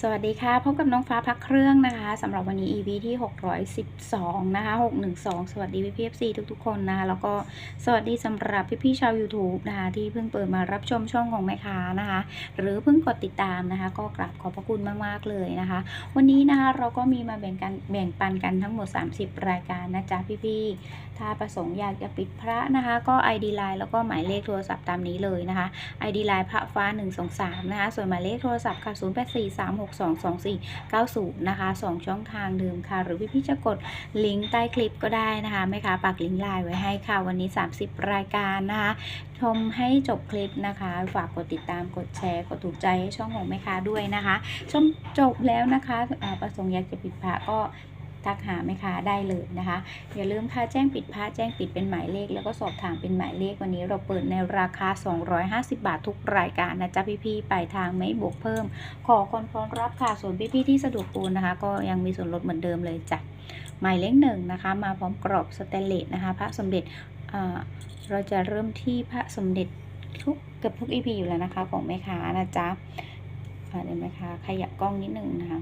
สวัสดีค่ะพบกับน้องฟ้าพักเครื่องนะคะสำหรับวันนี้ EP ที่ 612 นะคะ 612 สวัสดีพี่พีเอฟซีทุกๆ คนนะคะแล้วก็สวัสดีสำหรับพี่ๆชาว YouTube นะคะที่เพิ่งเปิดมารับชมช่องของแม่ค้านะคะ หรือเพิ่งกดติดตามนะคะ ก็กราบขอบพระคุณมากๆเลยนะคะ วันนี้นะคะเราก็มีมาแบ่งกันแบ่งปันกันทั้งหมด 30 รายการนะจ๊ะพี่ๆถ้าประสงค์อยากจะปิดพระนะคะ ก็ ID Line แล้วก็หมายเลขโทรศัพท์ตามนี้เลยนะคะ ID Line พระฟ้า123นะคะส่วนหมายเลขโทรศัพท์ค่ะ0843 0843622490 นะคะ 2 ช่องทางเดิมค่ะ หรือพี่ๆจะกดลิงก์ใต้คลิปก็ได้นะคะแม่ค้าปักลิงก์ไลน์ไว้ให้ค่ะ วันนี้ 30 รายการนะคะ ชมให้จบคลิปนะคะ ฝากกดติดตามกดแชร์ กดถูกใจให้ช่องของแม่ค้าด้วยนะคะ ชมจบแล้วนะคะประสงค์อยากจะปิดผ้าก็ ทักหาแม่ค้าได้เลยนะคะ อย่าลืมค่ะแจ้งปิดพระแจ้งปิดเป็นหมายเลข แล้วก็สอบถามเป็นหมายเลขวันนี้เราเปิดในราคา 250 บาททุกรายการนะจ๊ะพี่ๆปลายทางไม่บวกเพิ่ม ขอคอนพร้อมรับค่ะส่วนพี่ๆที่สะดวกโอนนะคะ ก็ยังมีส่วนลดเหมือนเดิมเลยจ้ะหมายเลขหนึ่งนะคะ มาพร้อมกรอบสแตนเลสนะคะ พระสมเด็จเราจะเริ่มที่พระสมเด็จทุกเกือบทุก EP อยู่แล้วนะคะของแม่ค้านะจ๊ะเดี๋ยวแม่ค้าขยับกล้องนิดนึงนะคะ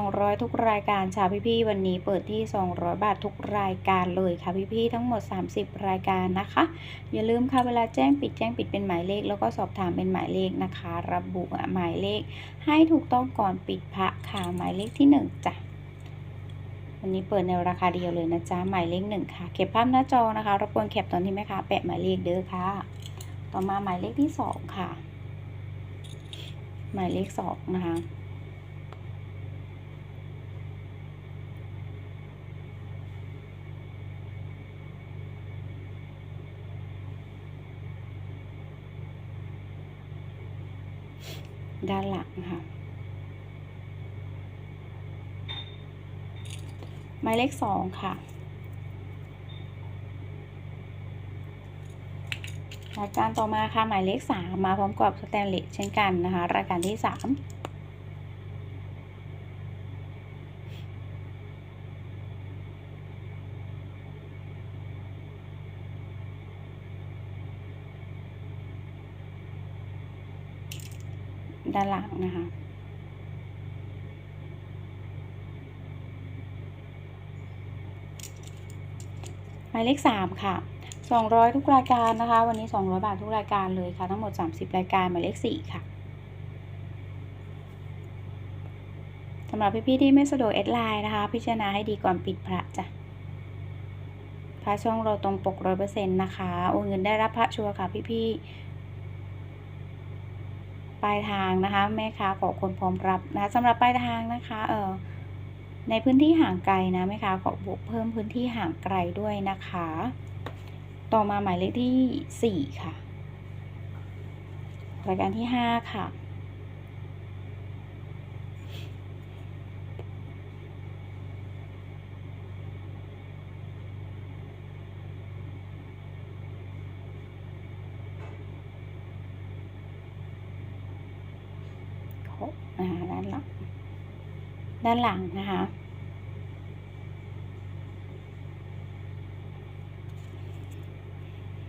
200 ทุกรายการชาพี่ๆวันนี้เปิดที่ 200 บาททุกรายการเลยค่ะพี่ๆทั้งหมด 30 รายการนะคะ อย่าลืมค่ะเวลาแจ้งปิดแจ้งปิดเป็นหมายเลข แล้วก็สอบถามเป็นหมายเลขนะคะ ระบุหมายเลข ให้ถูกต้องก่อนปิดพระค่ะหมายเลขที่1จ้ะวันนี้เปิดในราคาเดียวเลยนะจ๊ะหมายเลขหนึ่งค่ะเก็บภาพหน้าจอนะคะรบกวนแคปตอนที่แม่ค้าแปะหมายเลขเด้อค่ะ ต่อมาหมายเลขที่สองค่ะ หมายเลขสองนะคะ ด้านหลังค่ะ หมายเลขสองค่ะรายการต่อมาค่ะหมายเลขสามมาพร้อมกับสแตนเลสเช่นกันนะคะ รายการที่สาม ด้านหลังนะคะ หมายเลขสามค่ะ200ทุกรายการนะคะ วันนี้200บาททุกรายการเลยค่ะ ทั้งหมด30รายการหมายเลขสี่ค่ะสำหรับพี่ๆที่ไม่สะดวกแอดไลน์นะคะ พิจารณาให้ดีก่อนปิดพระจ้ะพระช่องเราตรงปกร้อยเปอร์เซ็นต์นะคะ โอนเงินได้รับพระชัวร์ค่ะพี่ๆ ปลายทางนะคะแม่ค้าขอคนพร้อมรับนะสำหรับปลายทางนะคะเออในพื้นที่ห่างไกลนะแม่ค้าขอบวกเพิ่มพื้นที่ห่างไกลด้วยนะคะ ต่อมาหมายเลขที่สี่ค่ะ รายการที่ห้าค่ะ ครบนะคะด้านหลังด้านหลังนะคะ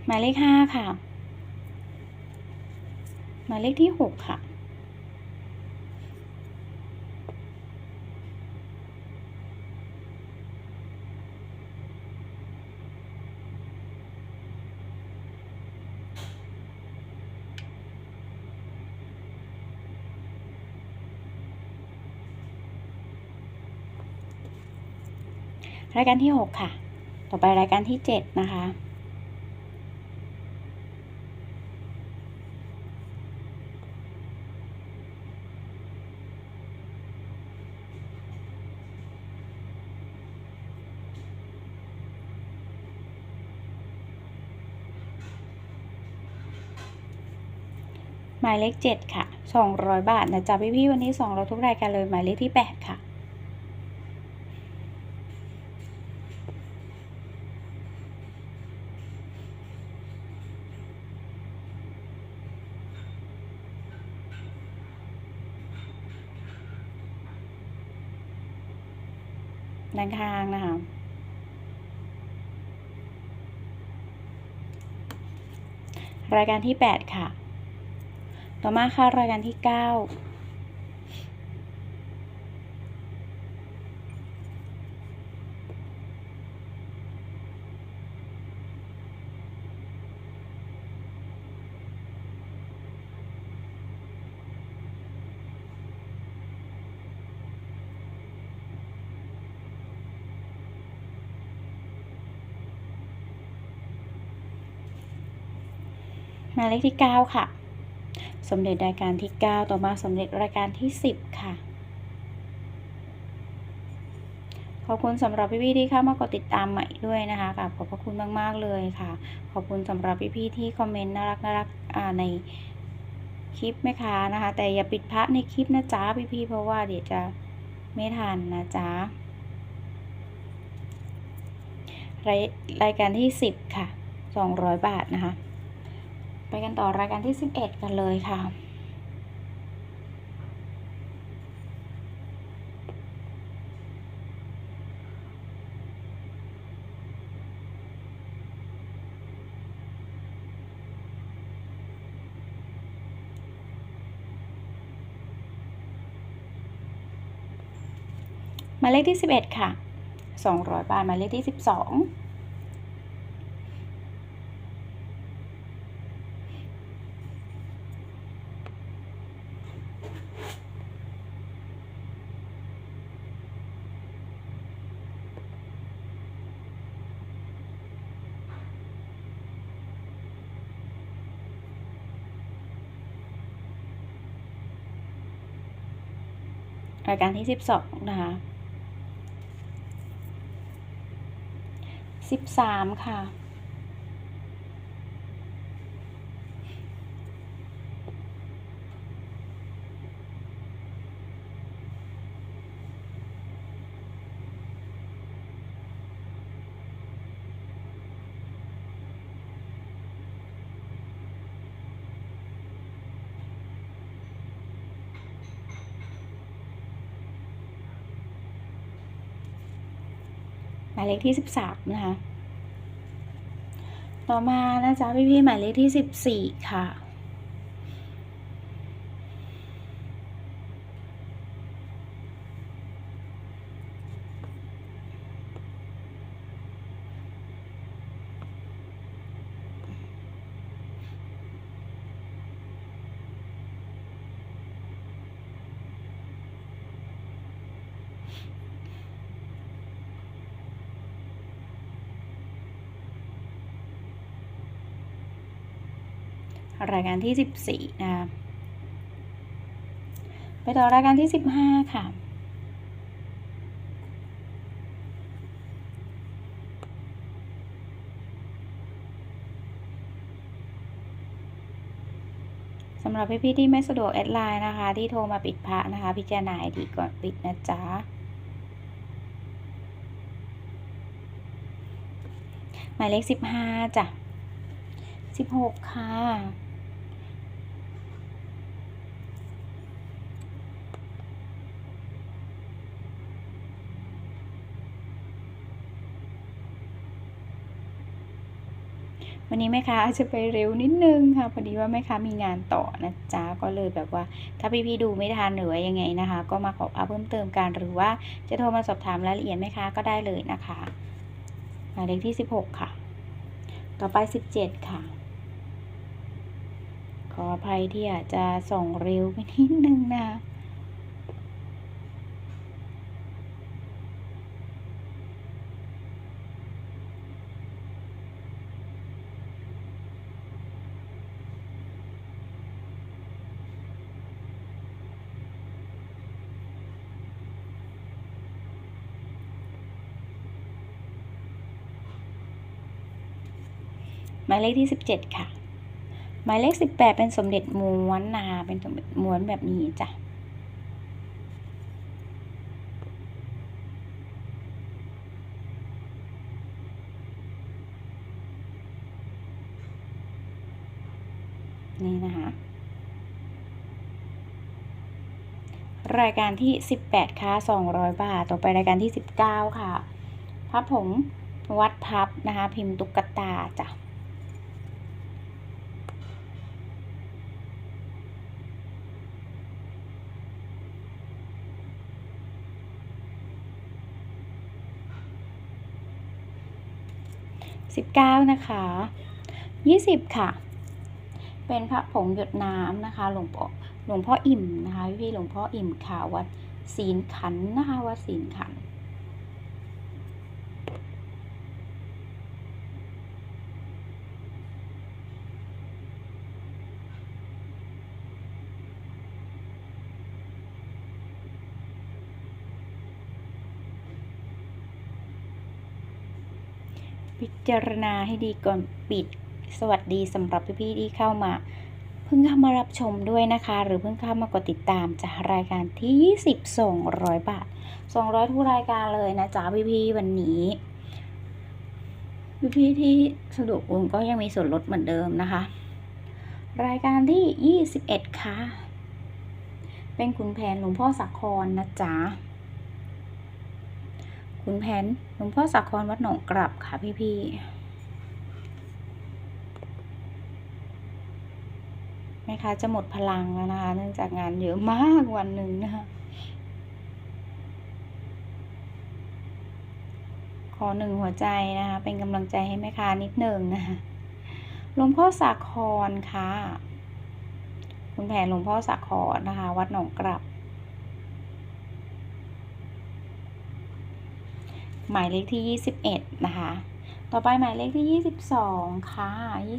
หมายเลขห้าค่ะ หมายเลขที่หกค่ะ รายการที่หกค่ะ ต่อไปรายการที่เจ็ดนะคะ หมายเลขเจ็ดค่ะสองร้อยบาทนะจ๊ะพี่พี่ๆวันนี้สองเราทุกรายการเลยหมายเลขที่แปดค่ะ ทางนะคะรรายการที่ 8 ค่ะ ต่อมาค่ะรายการที่ 9ายเลขที่ 9 ค่ะ สมเด็จรายการที่ 9 ต่อมาสมเด็จรายการที่ 10 ค่ะ ขอบคุณสำหรับพี่ๆที่เข้ามากดติดตามใหม่ด้วยนะคะกับขอบพระคุณมากๆเลยค่ะ ขอบคุณสำหรับพี่ๆที่คอมเมนต์น่ารักน่ารักในคลิปแม่ค้านะคะ แต่อย่าปิดพระในคลิปนะจ๊ะพี่ๆเพราะว่าเดี๋ยวจะไม่ทันนะจ๊ะรายรายการที่ 10 ค่ะ 200 บาทนะคะ ไปกันต่อรายการที่ 11 กันเลยค่ะหมายเลขที่ 11 ค่ะ 200 บาทหมายเลขที่ 12 รายการที่ 12 นะคะ 13 ค่ะ หมายเลขที่13นะคะ ต่อมานะจ๊ะพี่ๆหมายเลขที่14ค่ะ รายการที่ 14 นะคะไปต่อรายการที่ 15 ค่ะสำหรับพี่ๆที่ไม่สะดวกแอดไลน์นะคะ ที่โทรมาปิดพระนะคะ พิจารณาดีก่อนปิดนะจ๊ะหมายเลข15จ้ะ16ค่ะ วันนี้แม่ค้าจะไปเร็วนิดนึงค่ะพอดีว่าแม่ค้ามีงานต่อนะจ๊ะก็เลยแบบว่า ถ้าพี่ๆดูไม่ทันหรือว่ายังไงนะคะ ก็มาขอเอาเพิ่มเติมกันหรือว่าจะโทรมาสอบถามรายละเอียดแม่ค้าก็ได้เลยนะคะหมายเลขที่ 16 ค่ะ ต่อไป 17 ค่ะ ขออภัยที่อาจจะส่งเร็วไปนิดนึงนะคะ มายเลขที่ 17 ค่ะ หมายเลข 18 เป็นสมเด็จม้วนนะคะเป็นสมเด็จม้วนแบบนี้จ้ะนี่นะคะ รายการที่ 18 ค่ะ 200 บาท ต่อไปรายการที่ 19 ค่ะ พับผงวัดพับนะคะ พิมพ์ตุ๊กตาจ้ะ 19 นะคะ 20 ค่ะ เป็นพระผงหยดน้ำนะคะ หลวงพ่อหลวงพ่ออิ่มนะคะพี่หลวงพ่ออิ่มค่ะวัดศีลขันนะคะวัดศีลขันธ์ พิจารณาให้ดีก่อนปิด สวัสดีสำหรับพี่ๆที่เข้ามา เพิ่งเข้ามารับชมด้วยนะคะ หรือเพิ่งเข้ามากดติดตามจากรายการที่ 20 200 บาท 200 ทุกรายการเลยนะจ๊ะพี่ๆวันนี้พี่ๆที่สะดวกอุ่นก็ยังมีส่วนลดเหมือนเดิมนะคะ รายการที่ 21 ค่ะ เป็นขุนแผนหลวงพ่อสักครนะจ๊ะ ขุนแผนหลวงพ่อสักครวัดหนองกลับค่ะพี่ๆแม่ค้าจะหมดพลังแล้วนะคะ เนื่องจากงานเยอะมากวันหนึ่งนะคะขอหนึ่งหัวใจนะคะ เป็นกำลังใจให้แม่ค้านิดหนึ่งนะคะหลวงพ่อสาครค่ะ คุณแผนหลวงพ่อสาครนะคะ วัดหนองกลับ หมายเลขที่ 21 นะคะ ต่อไปหมายเลขที่ 22 ค่ะ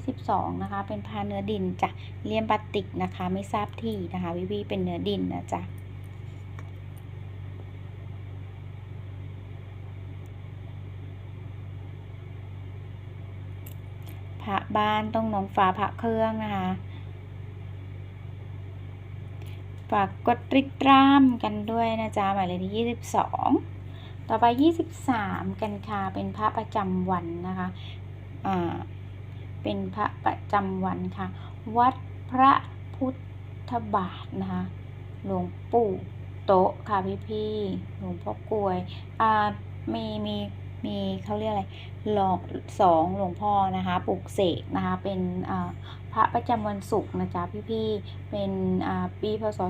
22 นะคะ เป็นพาเนื้อดินจ้ะเลียมบาติกนะคะ ไม่ทราบที่นะคะ วิวีเป็นเนื้อดินนะจ๊ะพระบ้านต้องน้องฟ้าพระเครื่องนะคะ ฝากกดติดตามกันด้วยนะจ๊ะหมายเลขที่ 22 ต่อไป 23 กันคาเป็นพระประจำวันนะคะอ่าเป็นพระประจำวันค่ะ วัดพระพุทธบาทนะคะ หลวงปู่โต๊ะค่ะพี่พี่ๆหลวงพ่อกลวยอ่ามีมี มีเขาเรียกอะไรหลอกสองหลวงพ่อนะคะปลุกเสกนะคะ เป็นพระประจำวันศุกร์นะจ๊ะพี่พี่ๆเป็นอ่าปีพศ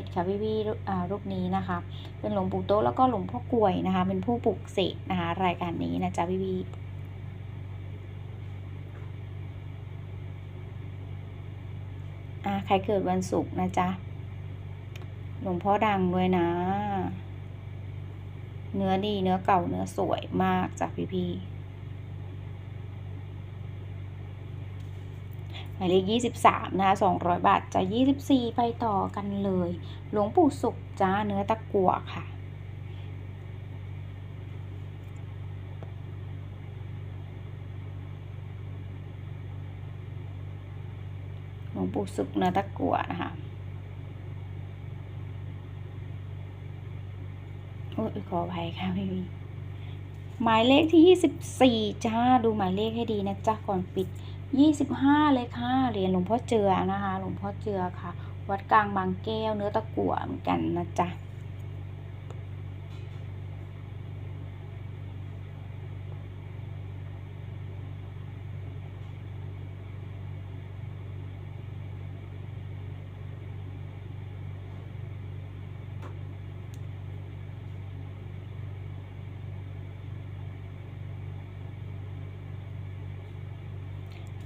2521 ค่ะพี่พี่ๆรูปนี้นะคะ เป็นหลวงปู่โต๊ะแล้วก็หลวงพ่อกลวยนะคะ เป็นผู้ปลุกเสกนะคะ รายการนี้นะจ๊ะพี่พี่ๆใครเกิดวันศุกร์นะจ๊ะ หลวงพ่อดังด้วยนะ เนื้อดีเนื้อเก่าเนื้อสวยมากจากพี่พี่หมายเลขยี่สิบสามนะคะสองร้อยบาทจะยี่สิบสี่ไปต่อกันเลย หลวงปู่สุขจ้าเนื้อตะกั่วค่ะ หลวงปู่สุขเนื้อตะกั่วนะคะ อ้ยขออภัยค่ะพี่วีหมายเลขที่ยี่สิบสี่จ้าดูหมายเลขให้ดีนะจ๊ะก่อนปิดยี่สิบห้าเลยค่ะเหรียญหลวงพ่อเจือนะคะ หลวงพ่อเจือค่ะ วัดกลางบางแก้วเนื้อตะกั่วเหมือนกันนะจ๊ะ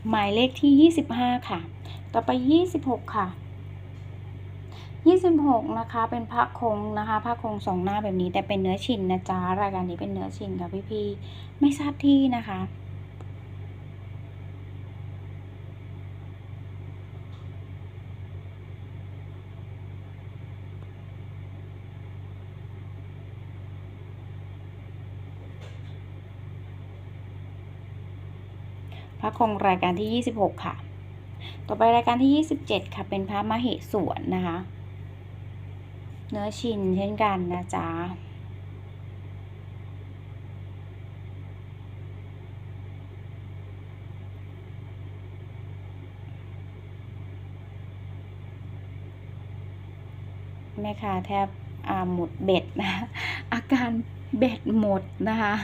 หมายเลขที่ 25 ค่ะ ต่อไป 26 ค่ะ 26 นะคะ เป็นพระคงนะคะพระคงสองหน้าแบบนี้แต่เป็นเนื้อชินนะจ๊ะรายการนี้เป็นเนื้อชินค่ะพี่ๆไม่ทราบที่นะคะ พ ระคงรายการที่ 26 ค่ะ ต่อไปรายการที่ 27 ค่ะ เป็นพระมเหสวนนะคะ เนื้อชินเช่นกันนะจ๊ะแม่ค้าแทบหมดเบ็ดนะ อาการเบ็ดหมดนะคะ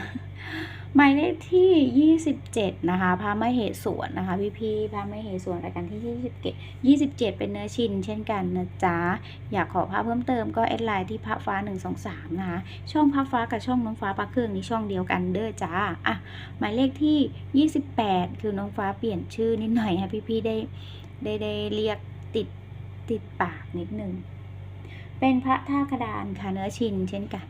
หมายเลขที่ 27 นะคะพระมเหสวนนะคะ พี่พี่ๆพระมเหสวนรายการที่ 27 27 เป็นเนื้อชิน เช่นกันนะจ๊ะ อยากขอภาพเพิ่มเติมก็แอดไลน์ที่พระฟ้า 123 นะคะ ช่องพระฟ้ากับช่องน้องฟ้าปลาเครื่องนี้ช่องเดียวกันเด้อจ้าอะหมายเลขที่ 28 คือน้องฟ้าเปลี่ยนชื่อนิดหน่อยให้พี่พี่ๆได้ได้ได้เรียกติดติดปากนิดหนึ่งเป็นพระท่ากระดานค่ะเนื้อชินเช่นกัน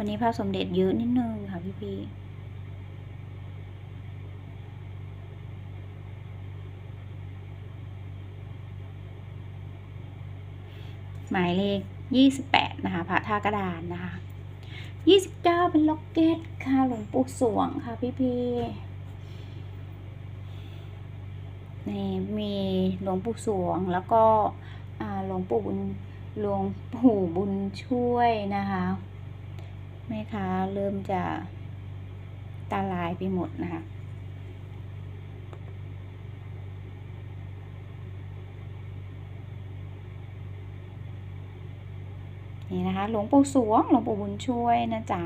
วันนี้พระสมเด็จเยอะนิดนึงค่ะพี่พี่ๆหมายเลข 28 นะคะพระท่ากระดานนะคะ 29 เป็นล็อกเก็ตค่ะหลวงปู่สวงค่ะพี่พี่นี่มีหลวงปู่สวงแล้วก็หลวงปู่บุญหลวงปู่บุญช่วยนะคะ แม่ค้าเริ่มจะตาลายไปหมดนะคะนี่นะคะหลวงปู่สวงหลวงปู่บุญช่วยนะจ๊ะ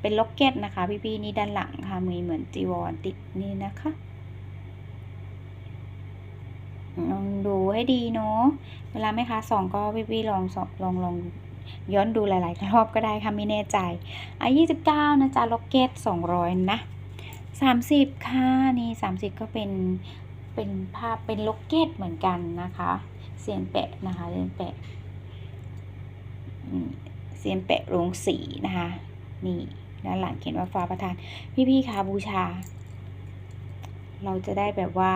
เป็นล็อกเก็ตนะคะ พี่ๆนี่ด้านหลังค่ะมีเหมือนจีวรติดนี่นะคะลองดูให้ดีเนาะเวลาแม่ค้าส่องก็พี่ๆลองสองลองลอง ย้อนดูหลาย ๆ รอบก็ได้ค่ะไม่แน่ใจอะยี่สิบเก้านะจ๊ะล็อกเก็ตสองร้อยนะสามสิบค่ะ นี่สามสิบก็เป็นเป็นภาพเป็นล็อกเก็ตเหมือนกันนะคะ เสียนแปะนะคะเสียนแปะเซียนแปะโรงสีนะคะ นี่ด้านหลังเขียนว่าฟ้าประทาน พี่ๆคะบูชา เราจะได้แบบว่า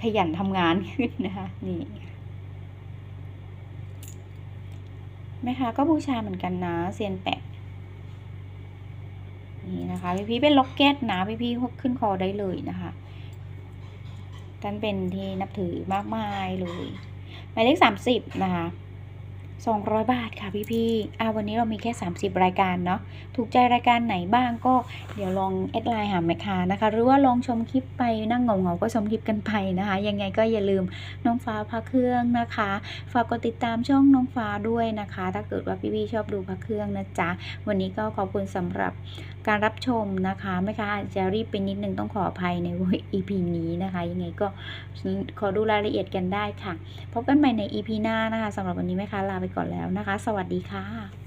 ขยันทำงานขึ้นนะคะ นี่ แม่ค้าก็บูชาเหมือนกันนะเซียนแปะนี่นะคะพี่พี่เป็นล็อกเก็ตนะพี่พี่ขึ้นคอได้เลยนะคะท่านเป็นที่นับถือมากมายเลยหมายเลขสามสิบนะคะ สองร้อยบาทค่ะพี่พี่ๆอ่าวันนี้เรามีแค่ 30 รายการเนาะ ถูกใจรายการไหนบ้างก็เดี๋ยวลองแอดไลน์หาแม่ค้านะคะ หรือว่าลองชมคลิปไปนั่งเงาๆก็ชมคลิปกันไปนะคะ ยังไงก็อย่าลืมน้องฟ้าพระเครื่องนะคะ ฝากกดติดตามช่องน้องฟ้าด้วยนะคะ ถ้าเกิดว่าพี่ๆชอบดูพระเครื่องนะจ๊ะ วันนี้ก็ขอบคุณสำหรับการรับชมนะคะแม่ค้าอาจจะรีบไปนิดนึงต้องขออภัยใน EP นี้นะคะ ยังไงก็ขอดูรายละเอียดกันได้ค่ะ พบกันใหม่ใน EP หน้านะคะสำหรับวันนี้แม่ค้าลาไปก่อนแล้วนะคะ สวัสดีค่ะ